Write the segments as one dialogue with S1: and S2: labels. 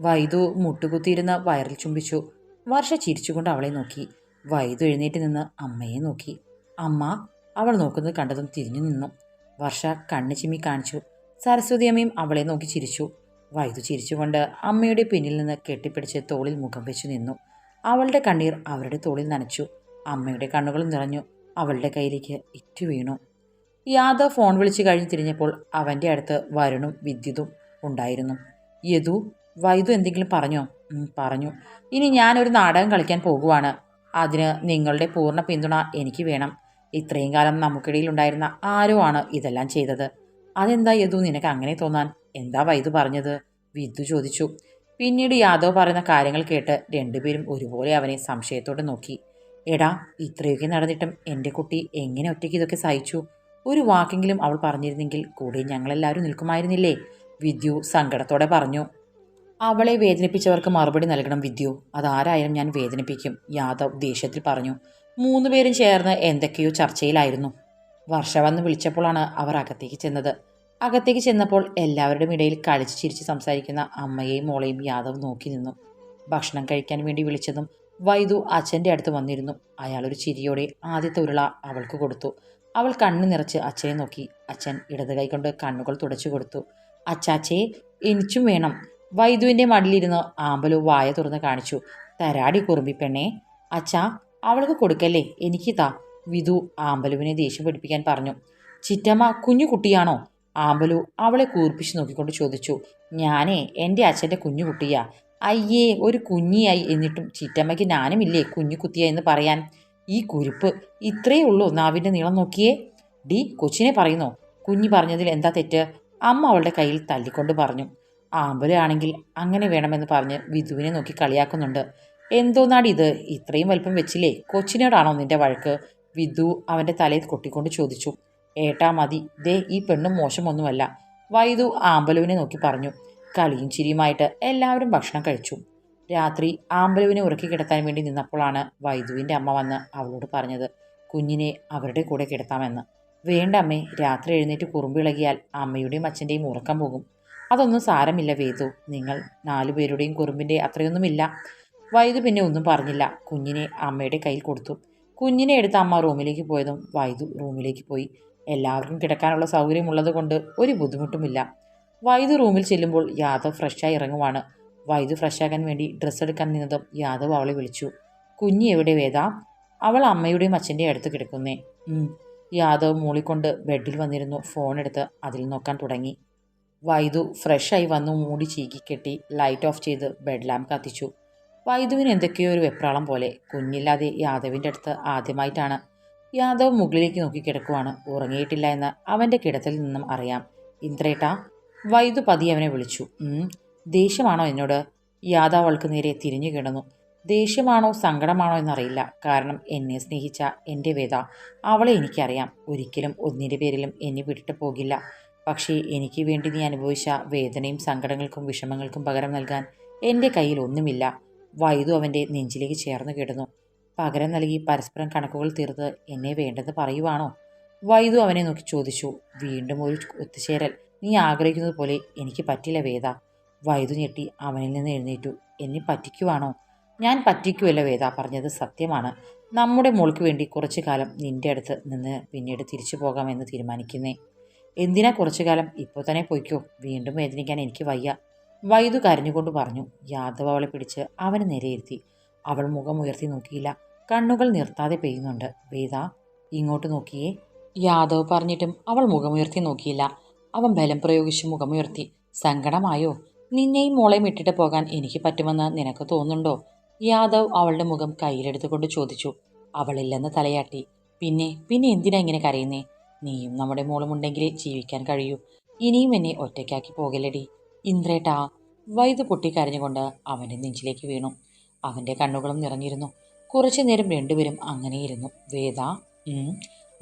S1: വൈദു മുട്ടുകുത്തിയിരുന്ന വയറിൽ ചുംബിച്ചു. വർഷ ചിരിച്ചുകൊണ്ട് അവളെ നോക്കി. വൈദു എഴുന്നേറ്റ് നിന്ന് അമ്മയെ നോക്കി. അമ്മ അവൾ നോക്കുന്നത് കണ്ടതും തിരിഞ്ഞു നിന്നു. വർഷ കണ്ണ് ചിമ്മി കാണിച്ചു. സരസ്വതി അമ്മയും അവളെ നോക്കി ചിരിച്ചു. വൈദു ചിരിച്ചുകൊണ്ട് അമ്മയുടെ പിന്നിൽ നിന്ന് കെട്ടിപ്പിടിച്ച് തോളിൽ മുഖം വെച്ചു നിന്നു. അവളുടെ കണ്ണീർ അവരുടെ തോളിൽ നനച്ചു. അമ്മയുടെ കണ്ണുകളും നിറഞ്ഞു. അവളുടെ കയ്യിലേക്ക് ഇറ്റു വീണു. യാദവ് ഫോൺ വിളിച്ച് കഴിഞ്ഞ് തിരിഞ്ഞപ്പോൾ അവന്റെ അടുത്ത് വരുണും വിദ്യുതും ഉണ്ടായിരുന്നു. യദു വൈദു എന്തെങ്കിലും പറഞ്ഞോ? പറഞ്ഞു. ഇനി ഞാനൊരു നാടകം കളിക്കാൻ പോകുവാണ്. അതിന് നിങ്ങളുടെ പൂർണ പിന്തുണ എനിക്ക് വേണം. ഇത്രയും കാലം നമുക്കിടയിൽ ഉണ്ടായിരുന്ന ആരോ ആണ് ഇതെല്ലാം ചെയ്തത്. അതെന്താ യദു നിനക്ക് അങ്ങനെ തോന്നാൻ? എന്താ വൈദു പറഞ്ഞത്? വിദു ചോദിച്ചു. പിന്നീട് യാദവ് പറയുന്ന കാര്യങ്ങൾ കേട്ട് രണ്ടുപേരും ഒരുപോലെ അവനെ സംശയത്തോടെ നോക്കി. എടാ ഇത്രയൊക്കെ നടന്നിട്ടും എന്റെ കുട്ടി എങ്ങനെ ഒറ്റയ്ക്ക് ഇതൊക്കെ സഹിച്ചു? ഒരു വാക്കെങ്കിലും അവൾ പറഞ്ഞിരുന്നെങ്കിൽ കൂടെ ഞങ്ങളെല്ലാവരും നിൽക്കുമായിരുന്നില്ലേ? വിദ്യു സങ്കടത്തോടെ പറഞ്ഞു. അവളെ വേദനിപ്പിച്ചവർക്ക് മറുപടി നൽകണം വിദ്യു. അതാരായാലും ഞാൻ വേദനിപ്പിക്കും യാദവ് ദേഷ്യത്തിൽ പറഞ്ഞു. മൂന്നുപേരും ചേർന്ന് എന്തൊക്കെയോ ചർച്ചയിലായിരുന്നു. വർഷ വന്ന് വിളിച്ചപ്പോഴാണ് അവർ അകത്തേക്ക് ചെന്നത്. അകത്തേക്ക് ചെന്നപ്പോൾ എല്ലാവരുടെയും ഇടയിൽ കളിച്ച് ചിരിച്ച് സംസാരിക്കുന്ന അമ്മയെയും മോളെയും യാദവ് നോക്കി നിന്നു. ഭക്ഷണം കഴിക്കാൻ വേണ്ടി വിളിച്ചതും വൈദു അച്ഛന്റെ അടുത്ത് വന്നിരുന്നു. അയാൾ ഒരു ചിരിയോടെ ആദ്യത്തെ ഉരുള അവൾക്ക് കൊടുത്തു. അവൾ കണ്ണു നിറച്ച് അച്ഛനെ നോക്കി. അച്ഛൻ ഇടത് കൈ കൊണ്ട് കണ്ണുകൾ തുടച്ചു കൊടുത്തു. അച്ചാച്ചയെ എനിക്കും വേണം. വൈദുവിന്റെ മടിലിരുന്ന് ആമ്പലു വായ തുറന്ന് കാണിച്ചു. തരാടി കുറുമ്പി പെണ്ണേ. അച്ഛാ അവൾക്ക് കൊടുക്കല്ലേ. എനിക്ക് താ വിധു ആമ്പലുവിനെ ദേഷ്യം പിടിപ്പിക്കാൻ പറഞ്ഞു. ചിറ്റമ്മ കുഞ്ഞു കുട്ടിയാണോ? ആമ്പലു അവളെ കൂർപ്പിച്ച് നോക്കിക്കൊണ്ട് ചോദിച്ചു. ഞാനേ എന്റെ അച്ഛന്റെ കുഞ്ഞു കുട്ടിയാ. അയ്യേ ഒരു കുഞ്ഞിയായി എന്നിട്ടും ചിറ്റമ്മയ്ക്ക് ഞാനുമില്ലേ കുഞ്ഞു കുത്തിയ എന്ന് പറയാൻ? ഈ കുരുപ്പ് ഇത്രയേ ഉള്ളൂ നാവിന്റെ നീളം നോക്കിയേ. ഡി കൊച്ചിനെ പറയുന്നോ? കുഞ്ഞി പറഞ്ഞതിൽ എന്താ തെറ്റ്? അമ്മ അവളുടെ കയ്യിൽ തല്ലിക്കൊണ്ട് പറഞ്ഞു. ആമ്പൽ ആണെങ്കിൽ അങ്ങനെ വേണമെന്ന് പറഞ്ഞ് വിധുവിനെ നോക്കി കളിയാക്കുന്നുണ്ട്. എന്തോന്നാടി ഇത് ഇത്രയും വലിപ്പം വെച്ചില്ലേ? കൊച്ചിനോടാണോ നിന്റെ വഴക്ക്? വിധു അവന്റെ തലയിൽ കൊട്ടിക്കൊണ്ട് ചോദിച്ചു. ഏട്ടാ മതി. ദേ ഈ പെണ്ണും മോശമൊന്നുമല്ല വൈദു ആമ്പലുവിനെ നോക്കി പറഞ്ഞു. കളിയും ചിരിയുമായിട്ട് എല്ലാവരും ഭക്ഷണം കഴിച്ചു. രാത്രി ആമ്പലുവിനെ ഉറക്കി കിടത്താൻ വേണ്ടി നിന്നപ്പോഴാണ് വൈദുവിന്റെ അമ്മ വന്ന് അവളോട് പറഞ്ഞത്. കുഞ്ഞിനെ അവരുടെ കൂടെ കിടത്താമെന്ന്. വേണ്ട അമ്മേ രാത്രി എഴുന്നേറ്റ് കുറുമ്പിളകിയാൽ അമ്മയുടെയും അച്ഛന്റെയും ഉറക്കം പോകും. അതൊന്നും സാരമില്ല വേദു. നിങ്ങൾ നാലുപേരുടെയും കുറുമ്പിന്റെ അത്രയൊന്നുമില്ല. വൈദു പിന്നെ ഒന്നും പറഞ്ഞില്ല. കുഞ്ഞിനെ അമ്മയുടെ കയ്യിൽ കൊടുത്തു. കുഞ്ഞിനെ എടുത്ത് അമ്മ റൂമിലേക്ക് പോയതും വൈദു റൂമിലേക്ക് പോയി. എല്ലാവർക്കും കിടക്കാനുള്ള സൗകര്യമുള്ളത് കൊണ്ട് ഒരു ബുദ്ധിമുട്ടുമില്ല. വൈദു റൂമിൽ ചെല്ലുമ്പോൾ യാദവ് ഫ്രഷായി ഇറങ്ങുവാണ്. വൈദു ഫ്രഷാകാൻ വേണ്ടി ഡ്രസ്സ് എടുക്കാൻ നിന്നതും യാദവ് അവളെ വിളിച്ചു. കുഞ്ഞി എവിടെ വേദ? അവൾ അമ്മയുടെയും അച്ഛന്റെയും അടുത്ത് കിടക്കുന്നേ. യാദവ് മൂളിക്കൊണ്ട് ബെഡിൽ വന്നിരുന്നു ഫോൺ എടുത്ത് അതിൽ നോക്കാൻ തുടങ്ങി. വൈദു ഫ്രഷായി വന്നു മൂടി ചീക്കി കെട്ടി ലൈറ്റ് ഓഫ് ചെയ്ത് ബെഡ് ലാമ്പ് കത്തിച്ചു. വൈദുവിന് എന്തൊക്കെയോ ഒരു വെപ്രാളം പോലെ കുഞ്ഞില്ലാതെ യാദവിന്റെ അടുത്ത് ആദ്യമായിട്ടാണ്. യാദവ് മുകളിലേക്ക് നോക്കി കിടക്കുവാണ്. ഉറങ്ങിയിട്ടില്ല എന്ന് അവന്റെ കിടത്തിൽ നിന്നും അറിയാം. ഇന്ദ്രേട്ടാ വൈദു പതി അവനെ വിളിച്ചു. "ഉം, ദേഷ്യമാണോ എന്നോട്? യാദവ് അവൾക്ക് നേരെ തിരിഞ്ഞു കിടന്നു. ദേഷ്യമാണോ സങ്കടമാണോ എന്നറിയില്ല. കാരണം എന്നെ സ്നേഹിച്ച എന്റെ വേദ അവളെ എനിക്കറിയാം. ഒരിക്കലും ഒന്നിന്റെ പേരിലും എന്നെ വിട്ടിട്ട് പോകില്ല. പക്ഷേ എനിക്ക് വേണ്ടി നീ അനുഭവിച്ച വേദനയും സങ്കടങ്ങൾക്കും വിഷമങ്ങൾക്കും പകരം നൽകാൻ എന്റെ കയ്യിൽ ഒന്നുമില്ല. വൈദു അവന്റെ നെഞ്ചിലേക്ക് ചേർന്ന് കിടന്നു. പകരം നൽകി പരസ്പരം കണക്കുകൾ തീർത്ത് എന്നെ വേണ്ടെന്ന് പറയുവാണോ? വൈദു അവനെ നോക്കി ചോദിച്ചു. വീണ്ടും ഒരു ഒത്തുചേരൽ. നീ ആഗ്രഹിക്കുന്നത് പോലെ എനിക്ക് പറ്റില്ല വേദ. വൈദു ഞെട്ടി അവനിൽ നിന്ന് എഴുന്നേറ്റു. എന്നെ പറ്റിക്കുവാണോ? ഞാൻ പറ്റിക്കുമല്ല വേദ പറഞ്ഞത് സത്യമാണ്. നമ്മുടെ മോൾക്ക് വേണ്ടി കുറച്ചു കാലം നിന്റെ അടുത്ത് നിന്ന് പിന്നീട് തിരിച്ചു പോകാമെന്ന് തീരുമാനിക്കുന്നേ. എന്തിനാ കുറച്ചു കാലം ഇപ്പോൾ തന്നെ പൊയ്ക്കോ? വീണ്ടും വേദനിക്കാൻ എനിക്ക് വയ്യ. വൈദു കരഞ്ഞുകൊണ്ട് പറഞ്ഞു. യാദവ് അവളെ പിടിച്ച് അവനെ നിരയിരുത്തി. അവൾ മുഖം ഉയർത്തി നോക്കിയില്ല. കണ്ണുകൾ നിർത്താതെ പെയ്യുന്നുണ്ട്. വേദ ഇങ്ങോട്ട് നോക്കിയേ. യാദവ് പറഞ്ഞിട്ടും അവൾ മുഖമുയർത്തി നോക്കിയില്ല. അവൻ ബലം പ്രയോഗിച്ച് മുഖമുയർത്തി സങ്കടമായോ? നിന്നെയും മോളെയും ഇട്ടിട്ട് പോകാൻ എനിക്ക് പറ്റുമെന്ന് നിനക്ക് തോന്നുന്നുണ്ടോ? യാദവ് അവളുടെ മുഖം കയ്യിലെടുത്തുകൊണ്ട് ചോദിച്ചു. അവളില്ലെന്ന് തലയാട്ടി. പിന്നെ പിന്നെ എന്തിനാ ഇങ്ങനെ കരയുന്നേ? നീയും നമ്മുടെ മോളും ജീവിക്കാൻ കഴിയൂ. ഇനിയും എന്നെ ഒറ്റയ്ക്കാക്കി പോകലടി ഇന്ദ്രേട്ടാ വൈദ് പൊട്ടിക്കരഞ്ഞുകൊണ്ട് അവന്റെ നെഞ്ചിലേക്ക് വീണു. അവന്റെ കണ്ണുകളും നിറഞ്ഞിരുന്നു. കുറച്ചു നേരം രണ്ടുപേരും അങ്ങനെയിരുന്നു. വേദ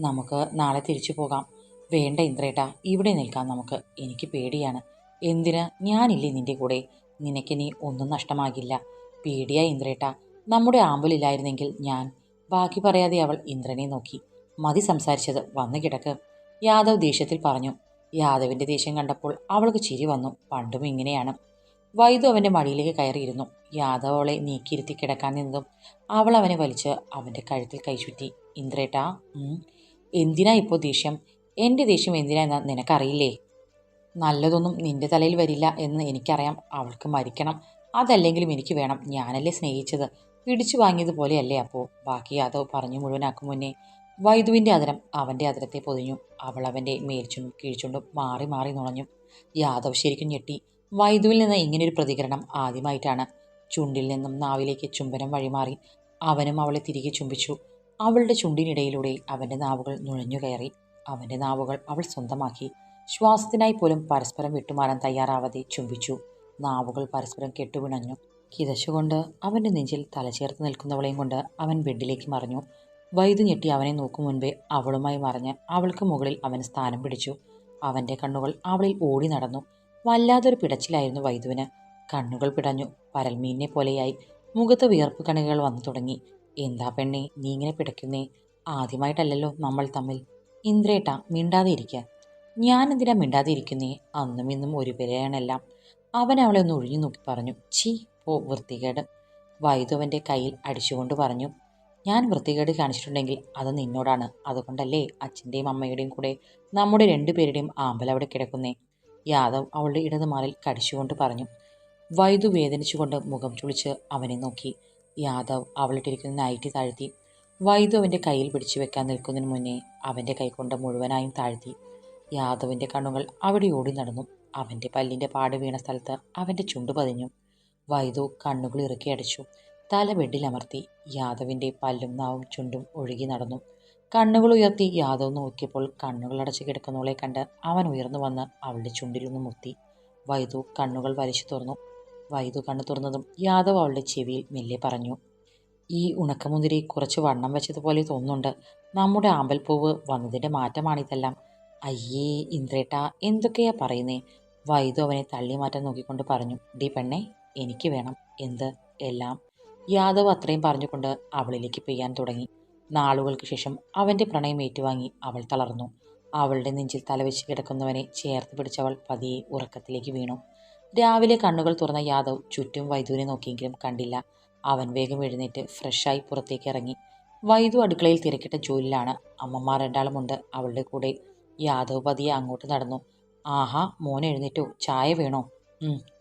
S1: നമുക്ക് നാളെ തിരിച്ചു പോകാം. വേണ്ട ഇന്ദ്രേട്ടാ ഇവിടെ നിൽക്കാം നമുക്ക്. എനിക്ക് പേടിയാണ്. എന്തിന്? ഞാനില്ലേ നിന്റെ കൂടെ. നിനക്കിനി ഒന്നും നഷ്ടമാകില്ല. പേടിയാ ഇന്ദ്രേട്ട. നമ്മുടെ ആമ്പലില്ലായിരുന്നെങ്കിൽ ഞാൻ. ബാക്കി പറയാതെ അവൾ ഇന്ദ്രനെ നോക്കി. മതി സംസാരിച്ചത്. വന്നു കിടക്ക്. യാദവ് ദേഷ്യത്തിൽ പറഞ്ഞു. യാദവിന്റെ ദേഷ്യം കണ്ടപ്പോൾ അവൾക്ക് ചിരി വന്നു. പണ്ടും ഇങ്ങനെയാണ്. വൈദു അവന്റെ മടിയിലേക്ക് കയറിയിരുന്നു. യാദവ് അവളെ നീക്കിയിരുത്തി കിടക്കാൻ നിന്നതും അവൾ അവനെ വലിച്ച് അവന്റെ കഴുത്തിൽ കൈചുറ്റി ഇന്ദ്രേട്ടാ എന്തിനാ ഇപ്പോൾ ദേഷ്യം? എന്റെ ദേഷ്യം എന്തിനാ എന്ന് നിനക്കറിയില്ലേ? നല്ലതൊന്നും നിന്റെ തലയിൽ വരില്ല എന്ന് എനിക്കറിയാം. അവൾക്ക് മരിക്കണം. അതല്ലെങ്കിലും എനിക്ക് വേണം. ഞാനല്ലേ സ്നേഹിച്ചത്. പിടിച്ചു വാങ്ങിയതുപോലെയല്ലേ അപ്പോൾ ബാക്കി യാദവ് പറഞ്ഞു മുഴുവനാക്കും മുന്നേ. വൈദുവിന്റെ അതിരം അവന്റെ അതിരത്തെ പൊതിഞ്ഞു. അവൾ അവന്റെ മേൽച്ചുണ്ടും കീഴ്ച്ചുണ്ടും മാറി മാറി നുണഞ്ഞു. യാദവ് ശരിക്കും ഞെട്ടി. വൈദുവിൽ നിന്ന് ഇങ്ങനൊരു പ്രതികരണം ആദ്യമായിട്ടാണ്. ചുണ്ടിൽ നിന്നും നാവിലേക്ക് ചുംബനം വഴിമാറി അവനും അവളെ തിരികെ ചുംബിച്ചു. അവളുടെ ചുണ്ടിനിടയിലൂടെ അവന്റെ നാവുകൾ നുഴഞ്ഞു കയറി. അവന്റെ നാവുകൾ അവൾ സ്വന്തമാക്കി. ശ്വാസത്തിനായി പോലും പരസ്പരം വിട്ടുമാറാൻ തയ്യാറാവാതെ ചുംബിച്ചു. നാവുകൾ പരസ്പരം കെട്ടുപിണഞ്ഞു. കിതച്ചുകൊണ്ട് അവന്റെ നെഞ്ചിൽ തലചേർത്ത് നിൽക്കുന്നവളെയും കൊണ്ട് അവൻ ബെഡിലേക്ക് മറിഞ്ഞു. വൈദ്യു ഞെട്ടി അവനെ നോക്കും മുൻപേ അവളുമായി മറിഞ്ഞ് അവൾക്ക് മുകളിൽ അവൻ സ്ഥാനം പിടിച്ചു. അവന്റെ കണ്ണുകൾ അവളിൽ ഓടി നടന്നു. വല്ലാതൊരു പിടച്ചിലായിരുന്നു വൈദ്യുവിന്. കണ്ണുകൾ പിടഞ്ഞു. പരൽമീനിനെ പോലെയായി. മുഖത്ത് വിയർപ്പ് കണികകൾ വന്നു തുടങ്ങി. എന്താ പെണ്ണേ നീ ഇങ്ങനെ പിടയ്ക്കുന്നേ? ആദ്യമായിട്ടല്ലല്ലോ നമ്മൾ തമ്മിൽ. ഇന്ദ്രേട്ട മിണ്ടാതെ ഇരിക്കുക ഞാൻ എന്തിനാ മിണ്ടാതെ ഇരിക്കുന്നേ? അന്നും ഇന്നും ഒരു പേരെയാണെല്ലാം അവൻ അവളെ ഒന്ന് ഒഴിഞ്ഞു നോക്കി പറഞ്ഞു. ചീ പോ വൃത്തികേട്. വൈദ്യു അവന്റെ കയ്യിൽ അടിച്ചുകൊണ്ട് പറഞ്ഞു. ഞാൻ വൃത്തികേട് കാണിച്ചിട്ടുണ്ടെങ്കിൽ അത് നിന്നോടാണ്. അതുകൊണ്ടല്ലേ അച്ഛന്റെയും അമ്മയുടെയും കൂടെ നമ്മുടെ രണ്ടുപേരുടെയും ആമ്പൽ അവിടെ കിടക്കുന്നേ? യാദവ് അവളുടെ ഇടതുമാറിൽ കടിച്ചുകൊണ്ട് പറഞ്ഞു. വൈദു വേദനിച്ചുകൊണ്ട് മുഖം ചുളിച്ച് അവനെ നോക്കി. യാദവ് അവളിട്ടിരിക്കുന്ന നൈറ്റി താഴ്ത്തി. വൈദു അവന്റെ കയ്യിൽ പിടിച്ചു വെക്കാൻ നിൽക്കുന്നതിന് മുന്നേ അവന്റെ കൈകൊണ്ട് മുഴുവനായും താഴ്ത്തി. യാദവിന്റെ കണ്ണുകൾ അവിടെ ഓടി നടന്നു. അവന്റെ പല്ലിന്റെ പാട് വീണ സ്ഥലത്ത് അവന്റെ ചുണ്ടു പതിഞ്ഞു. വൈദു കണ്ണുകൾ ഇറുക്കി അടിച്ചു. തല ബെഡിലമർത്തി യാദവിന്റെ പല്ലും നാവും ചുണ്ടും ഒഴുകി നടന്നു. കണ്ണുകൾ ഉയർത്തി യാദവ് നോക്കിയപ്പോൾ കണ്ണുകൾ അടച്ചു കിടക്കുന്നവളെ കണ്ട് അവൻ ഉയർന്നു വന്ന് അവളുടെ ചുണ്ടിലൊന്ന് മുത്തി. വൈദു കണ്ണുകൾ വലിച്ചു തുറന്നു. വൈദു കണ്ണു തുറന്നതും യാദവ് അവളുടെ ചെവിയിൽ മെല്ലെ പറഞ്ഞു ഈ ഉണക്കമുന്തിരി കുറച്ച് വണ്ണം വെച്ചതുപോലെ തോന്നുന്നുണ്ട്. നമ്മുടെ ആമ്പൽപ്പൂവ് വന്നതിന്റെ മാറ്റമാണിതെല്ലാം അയ്യേ ഇന്ദ്രേട്ട എന്തൊക്കെയാ പറയുന്നേ? വൈദു അവനെ തള്ളി മാറ്റാൻ നോക്കിക്കൊണ്ട് പറഞ്ഞു ഡി പെണ്ണെ എനിക്ക് വേണം. എന്ത്? എല്ലാം യാദവ് അത്രയും പറഞ്ഞുകൊണ്ട് അവളിലേക്ക് പെയ്യാൻ തുടങ്ങി. നാളുകൾക്ക് ശേഷം അവന്റെ പ്രണയം ഏറ്റുവാങ്ങി അവൾ തളർന്നു. അവളുടെ നെഞ്ചിൽ തലവെച്ച് കിടക്കുന്നവനെ ചേർത്ത് പിടിച്ചവൾ പതിയെ ഉറക്കത്തിലേക്ക് വീണു. രാവിലെ കണ്ണുകൾ തുറന്ന യാദവ് ചുറ്റും വൈദുവിനെ നോക്കിയെങ്കിലും കണ്ടില്ല. അവൻ വേഗം എഴുന്നേറ്റ് ഫ്രഷായി പുറത്തേക്ക് ഇറങ്ങി. വൈദു അടുക്കളയിൽ തിരക്കിട്ട ജോലിയിലാണ്. അമ്മമാർ രണ്ടാളുമുണ്ട്. അവളുടെ കൂടെ യാദവ് പതിയെ അങ്ങോട്ട് നടന്നു. ആഹാ മോൻ എഴുന്നേറ്റോ. ചായ വേണോ?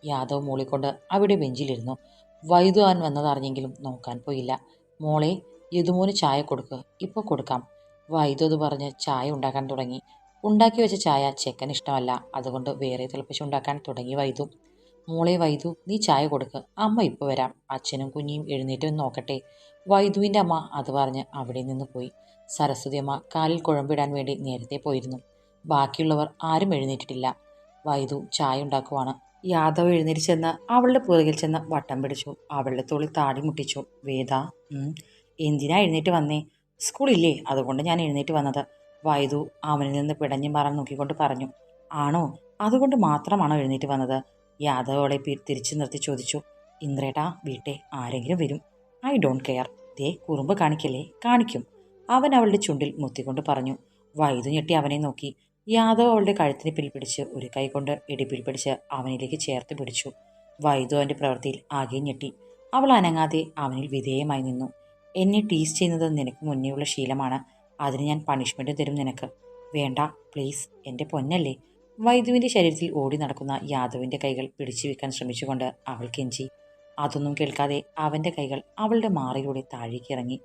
S1: യാദവ് മൂളിക്കൊണ്ട് അവിടെ ബെഞ്ചിലിരുന്നു. വൈദ്യു അവൻ വന്നതറിഞ്ഞെങ്കിലും നോക്കാൻ പോയില്ല. മോളെ യദുമോന് ചായ കൊടുക്കുക ഇപ്പോൾ കൊടുക്കാം. വൈദ്യു അത് പറഞ്ഞ് ചായ ഉണ്ടാക്കാൻ തുടങ്ങി. ഉണ്ടാക്കി വെച്ച ചായ ചെക്കൻ ഇഷ്ടമല്ല. അതുകൊണ്ട് വേറെ തിളപ്പിച്ചുണ്ടാക്കാൻ തുടങ്ങി വൈദു. മോളെ വൈദു നീ ചായ കൊടുക്ക്. അമ്മ ഇപ്പോൾ വരാം. അച്ഛനും കുഞ്ഞിയും എഴുന്നേറ്റ് നോക്കട്ടെ. വൈദ്യുവിന്റെ അമ്മ അത് പറഞ്ഞ് അവിടെ നിന്ന് പോയി. സരസ്വതി അമ്മ കാലിൽ കുഴമ്പിടാൻ വേണ്ടി നേരത്തെ പോയിരുന്നു. ബാക്കിയുള്ളവർ ആരും എഴുന്നേറ്റിട്ടില്ല. വൈദു ചായ ഉണ്ടാക്കുവാണ് യാദവ് എഴുന്നേറ്റ് ചെന്ന് അവളുടെ പുറകിൽ ചെന്ന് വട്ടം പിടിച്ചു. അവളുടെ തോളിൽ താടി മുട്ടിച്ചു. വേദ എന്തിനാ എഴുന്നേറ്റ് വന്നേ? സ്കൂളില്ലേ? അതുകൊണ്ട് ഞാൻ എഴുന്നേറ്റ് വന്നത്. വൈദു അവനിൽ നിന്ന് പിടഞ്ഞു മാറാൻ നോക്കിക്കൊണ്ട് പറഞ്ഞു. ആണോ? അതുകൊണ്ട് മാത്രമാണോ എഴുന്നേറ്റ് വന്നത്? യാദവ് അവളെ തിരിച്ചു നിർത്തി ചോദിച്ചു. ഇന്ദ്രേട്ടാ വീട്ടെ ആരെങ്കിലും വരും. I don't care. ദേ കുറുമ്പ് കാണിക്കല്ലേ? കാണിക്കും. അവൻ അവളുടെ ചുണ്ടിൽ മുത്തിക്കൊണ്ട് പറഞ്ഞു. വൈദു ഞെട്ടി അവനെ നോക്കി. യാദവ് അവളുടെ കഴുത്തിന് പിൽപിടിച്ച് ഒരു കൈകൊണ്ട് ഇടിപ്പിൽ പിടിച്ച് അവനിലേക്ക് ചേർത്ത് പിടിച്ചു. വൈദു അവന്റെ പ്രവൃത്തിയിൽ ആകെ ഞെട്ടി. അവൾ അനങ്ങാതെ അവനിൽ വിധേയമായി നിന്നു. എന്നെ ടീസ് ചെയ്യുന്നത് നിനക്ക് മുന്നേയുള്ള ശീലമാണ്. അതിന് ഞാൻ പണിഷ്മെന്റ് തരും നിനക്ക്. വേണ്ട പ്ലീസ് എന്റെ പൊന്നല്ലേ? വൈദുവിന്റെ ശരീരത്തിൽ ഓടി നടക്കുന്ന യാദവിന്റെ കൈകൾ പിടിച്ചു വെക്കാൻ ശ്രമിച്ചുകൊണ്ട് അവൾ കെഞ്ചി. അതൊന്നും കേൾക്കാതെ അവന്റെ കൈകൾ അവളുടെ മാറിലൂടെ താഴേക്ക് ഇറങ്ങി.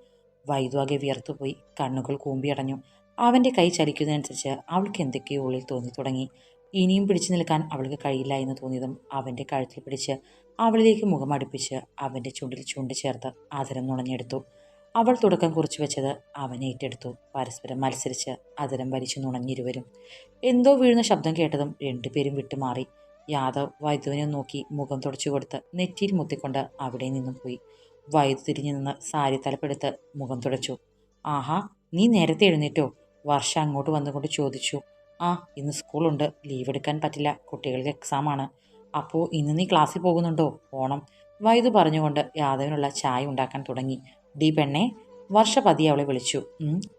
S1: ആകെ വിയർത്തുപോയി കണ്ണുകൾ കൂമ്പിയടഞ്ഞു. അവന്റെ കൈ ചലിക്കുന്നതനുസരിച്ച് അവൾക്ക് എന്തൊക്കെയോ ഉള്ളിൽ തോന്നി തുടങ്ങി. ഇനിയും പിടിച്ചു നിൽക്കാൻ അവൾക്ക് കഴിയില്ല എന്ന് തോന്നിയതും അവന്റെ കഴുത്തിൽ പിടിച്ച് അവളിലേക്ക് മുഖം അടുപ്പിച്ച് അവന്റെ ചുണ്ടിൽ ചുണ്ട് ചേർത്ത് ആദരം നുണഞ്ഞെടുത്തു. അവൾ തുടക്കം കുറിച്ചു വെച്ചത് അവൻ ഏറ്റെടുത്തു. പരസ്പരം മത്സരിച്ച് അതിരം വലിച്ചു നുണഞ്ഞിരുവരും. എന്തോ വീഴുന്ന ശബ്ദം കേട്ടതും രണ്ടുപേരും വിട്ടുമാറി. യാദവ് വൈദ്യുവിനെ നോക്കി മുഖം തുടച്ചു കൊടുത്ത് നെറ്റിയിൽ മുത്തിക്കൊണ്ട് അവിടെ നിന്നും പോയി. വൈദ്യു തിരിഞ്ഞു നിന്ന് സാരി തലപ്പെടുത്ത് മുഖം തുടച്ചു. ആഹാ നീ നേരത്തെ എഴുന്നേറ്റോ? വർഷ അങ്ങോട്ട് വന്നുകൊണ്ട് ചോദിച്ചു ആ ഇന്ന് സ്കൂളുണ്ട്. ലീവ് എടുക്കാൻ പറ്റില്ല. കുട്ടികൾക്ക് എക്സാമാണ് അപ്പോൾ ഇന്ന് നീ ക്ലാസ്സിൽ പോകുന്നുണ്ടോ? ഓണം വൈദ്യു പറഞ്ഞുകൊണ്ട് യാദവിനുള്ള ചായ ഉണ്ടാക്കാൻ തുടങ്ങി. ഡി പെണ്ണെ വർഷ പതി അവളെ വിളിച്ചു.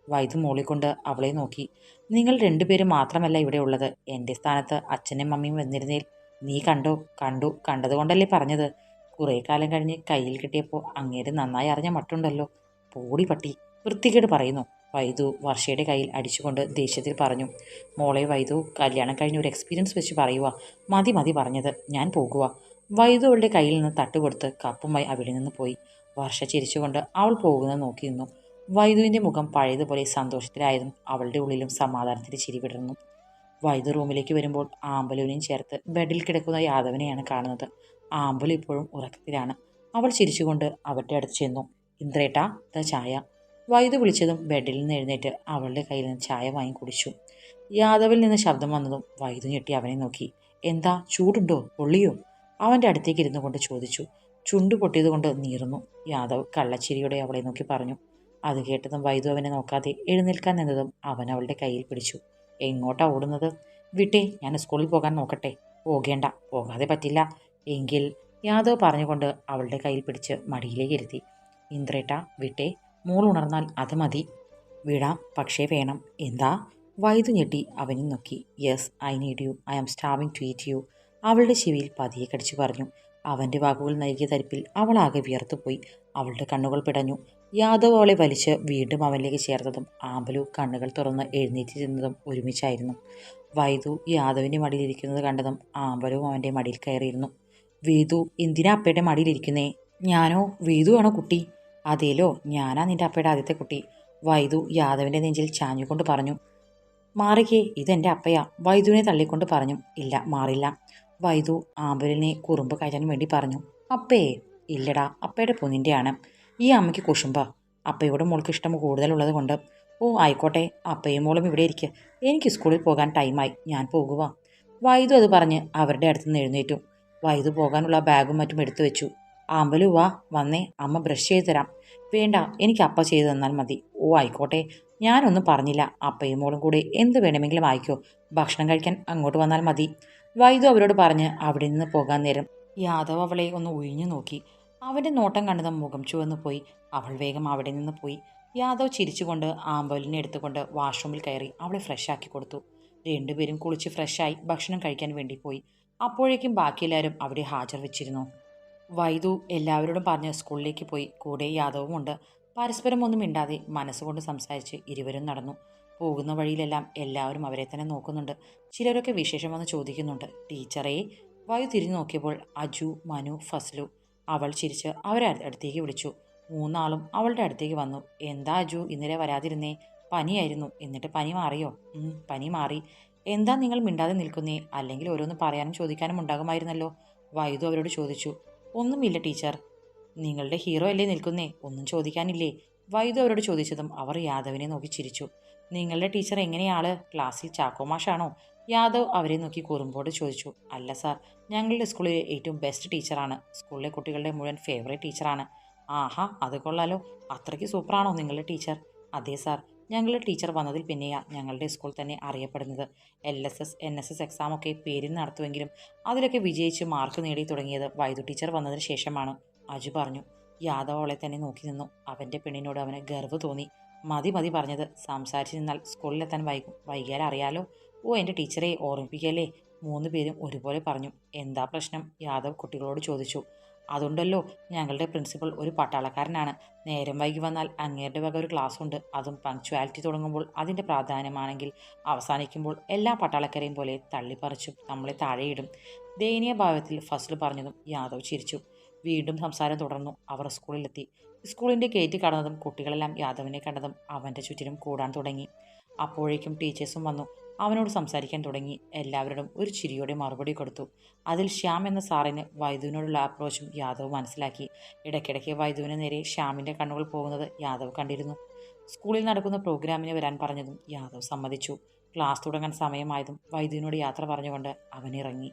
S1: വൈദു മൂളിക്കൊണ്ട് അവളെ നോക്കി. നിങ്ങൾ രണ്ടുപേരും മാത്രമല്ല ഇവിടെ ഉള്ളത്. എന്റെ സ്ഥാനത്ത് അച്ഛനും മമ്മിയും വന്നിരുന്നേൽ നീ കണ്ടോ? കണ്ടു. കണ്ടതുകൊണ്ടല്ലേ പറഞ്ഞത്. കുറേ കാലം കഴിഞ്ഞ് കയ്യിൽ കിട്ടിയപ്പോൾ അങ്ങേര് നന്നായി അറിഞ്ഞ മട്ടുണ്ടല്ലോ. പോടി പട്ടി വൃത്തികേട് പറയുന്നു. വൈദു വർഷയുടെ കയ്യിൽ അടിച്ചുകൊണ്ട് ദേഷ്യത്തിൽ പറഞ്ഞു മോളെ വൈദു കല്യാണം കഴിഞ്ഞ ഒരു എക്സ്പീരിയൻസ് വെച്ച് പറയുക മതി മതി പറഞ്ഞത്. ഞാൻ പോകുക വൈദു അവളുടെ കയ്യിൽ നിന്ന് തട്ടുകൊടുത്ത് കപ്പുമായി അവിടെ നിന്ന് പോയി. വർഷ ചിരിച്ചുകൊണ്ട് അവൾ പോകുന്നത് നോക്കി നിന്നു. വൈദുവിന്റെ മുഖം പഴയതുപോലെ സന്തോഷത്തിലായതും അവളുടെ ഉള്ളിലും സമാധാനത്തിന്റെ ചിരി വിടർന്നു. റൂമിലേക്ക് വരുമ്പോൾ ആമ്പലൂനെയും ചേർത്ത് ബെഡിൽ കിടക്കുന്ന യാദവനെയാണ് കാണുന്നത്. ആമ്പലു ഇപ്പോഴും ഉറക്കത്തിലാണ്. അവൾ ചിരിച്ചുകൊണ്ട് അവരുടെ അടുത്ത് ചെന്നു. ഇന്ദ്രേട്ട ദ ചായ. വൈദ്യു വിളിച്ചതും ബെഡിൽ നിന്ന് എഴുന്നേറ്റ് അവളുടെ കയ്യിൽ നിന്ന് ചായ വാങ്ങി കുടിച്ചു. യാദവിൽ നിന്ന് ശബ്ദം വന്നതും വൈദു ഞെട്ടി അവനെ നോക്കി. എന്താ? ചൂടുണ്ടോ? പൊള്ളിയോ? അവന്റെ അടുത്തേക്ക് ഇരുന്നു കൊണ്ട് ചോദിച്ചു. ചുണ്ടു പൊട്ടിയതുകൊണ്ട് നീറുന്നു. യാദവ് കള്ളച്ചിരിയോടെ അവളെ നോക്കി പറഞ്ഞു. അത് കേട്ടതും വൈദു അവനെ നോക്കാതെ എഴുന്നേൽക്കാൻ നിന്നതും അവൻ അവളുടെ കയ്യിൽ പിടിച്ചു. എങ്ങോട്ടാ ഓടുന്നത്? വിട്ടേ ഞാൻ സ്കൂളിൽ പോകാൻ നോക്കട്ടെ. പോകേണ്ട പോകാതെ പറ്റില്ല. എങ്കിൽ യാദവ് പറഞ്ഞുകൊണ്ട് അവളുടെ കയ്യിൽ പിടിച്ച് മടിയിലേക്ക് ഇരുത്തി. ഇന്ദ്രേട്ട വിട്ടേ. മോൾ അത് മതി. വിടാം പക്ഷേ വേണം. എന്താ? വൈദ്യു ഞെട്ടി അവനും നോക്കി. Yes I need you. I am starving to eat you. അവളുടെ ചെവിയിൽ പതിയെ കടിച്ചു പറഞ്ഞു. അവന്റെ വാക്കുകൾ നൽകിയ തരിപ്പിൽ അവൾ ആകെ വിയർത്തുപോയി അവളുടെ കണ്ണുകൾ പിടഞ്ഞു. യാദവ് അവളെ വലിച്ച് വീണ്ടും അവനിലേക്ക് ചേർത്തതും ആമ്പലു കണ്ണുകൾ തുറന്ന് എഴുന്നേറ്റ് ചെന്നതും ഒരുമിച്ചായിരുന്നു. വൈദു യാദവിന്റെ മടിയിലിരിക്കുന്നത് കണ്ടതും ആമ്പലും അവന്റെ മടിയിൽ കയറിയിരുന്നു. വേദു എന്തിനാ അപ്പയുടെ മടിയിലിരിക്കുന്നേ ഞാനോ വേദു ആണോ കുട്ടി? അതേലോ ഞാനാ നിന്റെ അപ്പയുടെ ആദ്യത്തെ കുട്ടി. വൈദു യാദവിന്റെ നെഞ്ചിൽ ചാഞ്ഞുകൊണ്ട് പറഞ്ഞു. മാറിക്കേ ഇതെന്റെ അപ്പയാ. വൈദുവിനെ തള്ളിക്കൊണ്ട് പറഞ്ഞു. ഇല്ല മാറില്ല. വൈദു ആമ്പലിനെ കുറുമ്പ് കയറ്റാൻ വേണ്ടി പറഞ്ഞു. അപ്പേ ഇല്ലടാ അപ്പയുടെ പൊന്നിന്റെയാണ് ഈ അമ്മയ്ക്ക് കുശുമ്പ. അപ്പയോട് മോൾക്ക് ഇഷ്ടം കൂടുതലുള്ളത് കൊണ്ട് ഓ ആയിക്കോട്ടെ അപ്പയും മോളും ഇവിടെ ഇരിക്കുക എനിക്ക് സ്കൂളിൽ പോകാൻ ടൈമായി. ഞാൻ പോകുക വൈദു അത് പറഞ്ഞ് അവരുടെ അടുത്ത് നിന്ന് എഴുന്നേറ്റു. വൈദു പോകാനുള്ള ബാഗും മറ്റും എടുത്തു വെച്ചു ആമ്പലു വാ വന്നേ. അമ്മ ബ്രഷ് ചെയ്ത് തരാം വേണ്ട എനിക്ക് അപ്പ ചെയ്തു തന്നാൽ മതി. ഓ ആയിക്കോട്ടെ. ഞാനൊന്നും പറഞ്ഞില്ല. അപ്പയും മോളും കൂടെ എന്ത് വേണമെങ്കിലും ആയിക്കോ. ഭക്ഷണം കഴിക്കാൻ അങ്ങോട്ട് വന്നാൽ മതി. വൈദു അവരോട് പറഞ്ഞ് അവിടെ നിന്ന് പോകാൻ നേരം യാദവ് അവളെ ഒന്ന് ഒഴിഞ്ഞു നോക്കി. അവന്റെ നോട്ടം കണ്ടത് മുഖം ചുവന്നു പോയി. അവൾ വേഗം അവിടെ നിന്ന് പോയി. യാദവ് ചിരിച്ചുകൊണ്ട് ആമ്പലിനെ എടുത്തുകൊണ്ട് വാഷ്റൂമിൽ കയറി അവളെ ഫ്രഷ് ആക്കി കൊടുത്തു. രണ്ടുപേരും കുളിച്ച് ഫ്രഷായി ഭക്ഷണം കഴിക്കാൻ വേണ്ടി പോയി. അപ്പോഴേക്കും ബാക്കിയെല്ലാവരും അവിടെ ഹാജർ വെച്ചിരുന്നു. വൈദു എല്ലാവരോടും പറഞ്ഞ് സ്കൂളിലേക്ക് പോയി. കൂടെ യാദവുമുണ്ട് പരസ്പരം ഒന്നും മിണ്ടാതെ മനസ്സുകൊണ്ട് സംസാരിച്ച് ഇരുവരും നടന്നു. പോകുന്ന വഴിയിലെല്ലാം എല്ലാവരും അവരെ തന്നെ നോക്കുന്നുണ്ട്. ചിലരൊക്കെ വിശേഷം വന്ന് ചോദിക്കുന്നുണ്ട്. ടീച്ചറെ വായു തിരിഞ്ഞു നോക്കിയപ്പോൾ അജു മനു ഫസ്ലു അവൾ ചിരിച്ച് അവരെ അടുത്തേക്ക് വിളിച്ചു. മൂന്നാളും അവളുടെ അടുത്തേക്ക് വന്നു. എന്താ അജു ഇന്നലെ വരാതിരുന്നേ? പനിയായിരുന്നു. എന്നിട്ട് പനി മാറിയോ? പനി മാറി. എന്താ നിങ്ങൾ മിണ്ടാതെ നിൽക്കുന്നേ? അല്ലെങ്കിൽ ഓരോന്ന് പറയാനും ചോദിക്കാനും ഉണ്ടാകുമായിരുന്നല്ലോ. വൈദു അവരോട് ചോദിച്ചു. ഒന്നുമില്ല ടീച്ചർ. നിങ്ങളുടെ ഹീറോ അല്ലേ നിൽക്കുന്നേ? ഒന്നും ചോദിക്കാനില്ലേ? വൈദു അവരോട് ചോദിച്ചതും അവർ യാദവിനെ നോക്കി ചിരിച്ചു. നിങ്ങളുടെ ടീച്ചർ എങ്ങനെയാൾ? ക്ലാസ്സിൽ ചാക്കോമാഷാണോ യാദവ് അവരെ നോക്കി കുറുമ്പോട് ചോദിച്ചു. അല്ല സാർ. ഞങ്ങളുടെ സ്കൂളിലെ ഏറ്റവും ബെസ്റ്റ് ടീച്ചറാണ്. സ്കൂളിലെ കുട്ടികളുടെ മുഴുവൻ ഫേവറേറ്റ് ടീച്ചറാണ്. ആഹാ അത് കൊള്ളാലോ. അത്രയ്ക്ക് സൂപ്പറാണോ നിങ്ങളുടെ ടീച്ചർ? അതെ സാർ. ഞങ്ങളുടെ ടീച്ചർ വന്നതിൽ പിന്നെയാണ് ഞങ്ങളുടെ സ്കൂൾ തന്നെ അറിയപ്പെടുന്നത്. L S S N S S എക്സാമൊക്കെ പേരിൽ നടത്തുമെങ്കിലും അതിലൊക്കെ വിജയിച്ച് മാർക്ക് നേടി തുടങ്ങിയത് വൈദ്യു ടീച്ചർ വന്നതിന് ശേഷമാണ്. അജു പറഞ്ഞു യാദവ് അവളെ തന്നെ നോക്കി നിന്നു. അവന്റെ പെണ്ണിനോട് അവന് ഗർവ് തോന്നി. മതി മതി പറഞ്ഞത്. സംസാരിച്ച് നിന്നാൽ സ്കൂളിലെത്താൻ വൈകും. വൈകിയാൽ അറിയാലോ. ഓ എന്റെ ടീച്ചറെ ഓർമ്മിപ്പിക്കല്ലേ? മൂന്ന് പേരും ഒരുപോലെ പറഞ്ഞു എന്താ പ്രശ്നം? യാദവ് കുട്ടികളോട് ചോദിച്ചു അതുണ്ടല്ലോ ഞങ്ങളുടെ പ്രിൻസിപ്പൽ ഒരു പട്ടാളക്കാരനാണ്. നേരം വൈകി വന്നാൽ അങ്ങേരുടെ വക ഒരു ക്ലാസ് ഉണ്ട്. അതും പങ്ക്ച്വാലിറ്റി തുടങ്ങുമ്പോൾ അതിന്റെ പ്രാധാന്യമാണെങ്കിൽ അവസാനിക്കുമ്പോൾ എല്ലാ പട്ടാളക്കാരെയും പോലെ തള്ളിപ്പറിച്ചും നമ്മളെ താഴെയിടും. ദയനീയ ഭാവത്തിൽ ഫസ്ൽ പറഞ്ഞതും യാദവ് ചിരിച്ചു. വീണ്ടും സംസാരം തുടർന്നു. അവർ സ്കൂളിലെത്തി. സ്കൂളിന്റെ ഗേറ്റ് കടന്നതും കുട്ടികളെല്ലാം യാദവിനെ കണ്ടതും അവന്റെ ചുറ്റിലും കൂടാൻ തുടങ്ങി. അപ്പോഴേക്കും ടീച്ചേഴ്സും വന്നു. അവനോട് സംസാരിക്കാൻ തുടങ്ങി. എല്ലാവരോടും ഒരു ചിരിയോടെ മറുപടി കൊടുത്തു. അതിൽ ശ്യാം എന്ന സാറിന് വൈദുവിനോടുള്ള അപ്രോച്ചും യാദവ് മനസ്സിലാക്കി. ഇടയ്ക്കിടയ്ക്ക് വൈദുവിന് നേരെ ശ്യാമിന്റെ കണ്ണുകൾ പോകുന്നത് യാദവ് കണ്ടിരുന്നു. സ്കൂളിൽ നടക്കുന്ന പ്രോഗ്രാമിന് വരാൻ പറഞ്ഞതും യാദവ് സമ്മതിച്ചു. ക്ലാസ് തുടങ്ങാൻ സമയമായതും വൈദ്യുവിനോട് യാത്ര പറഞ്ഞുകൊണ്ട് അവൻ ഇറങ്ങി.